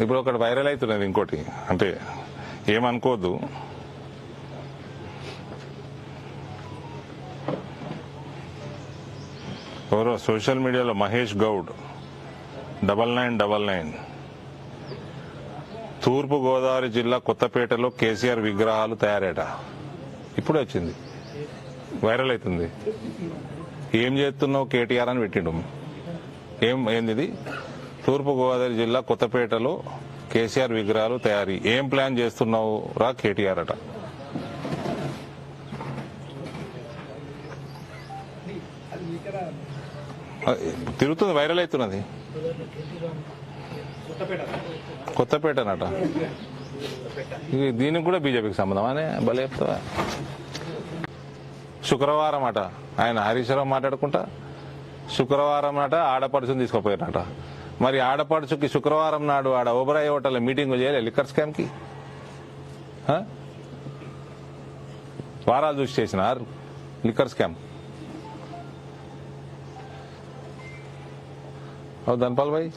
ఇప్పుడు ఒకటి వైరల్ అవుతున్నది ఇంకోటి. అంటే ఏమనుకోవద్దు. ఎవరో సోషల్ మీడియాలో Mahesh Goud. Double nine double nine. తూర్పు గోదావరి జిల్లా కొత్తపేటలో కేసీఆర్ విగ్రహాలు తయారట. ఇప్పుడే వచ్చింది. వైరల్ అవుతుంది. ఏం చేస్తున్నావు కేటీఆర్ అని పెట్టిండు. ఏం ఏంది తూర్పుగోదావరి జిల్లా కొత్తపేటలో కేసీఆర్ విగ్రహాలు తయారీ. ఏం ప్లాన్ చేస్తున్నావు రా కేటీఆర్ అట. తిరుగుతుంది వైరల్ అవుతున్నది. కొత్తపేటనట. ఇక దీనికి కూడా బీజేపీకి సంబంధం అనే భలే చెప్తావా? శుక్రవారం అట. ఆయన హరీశ్వరం మాట్లాడుకుంటా. శుక్రవారం అట ఆడపడుచుని తీసుకుపోయారట మరి ఆడపడుచుకి శుక్రవారం నాడు ఆడ ఓబరాయి హోటల్ మీటింగ్ చేయాలి లిక్కర్ స్కామ్కి? వారాలు చూసి చేసిన లిక్కర్ స్కామ్. ధన్పాల్ భాయ్.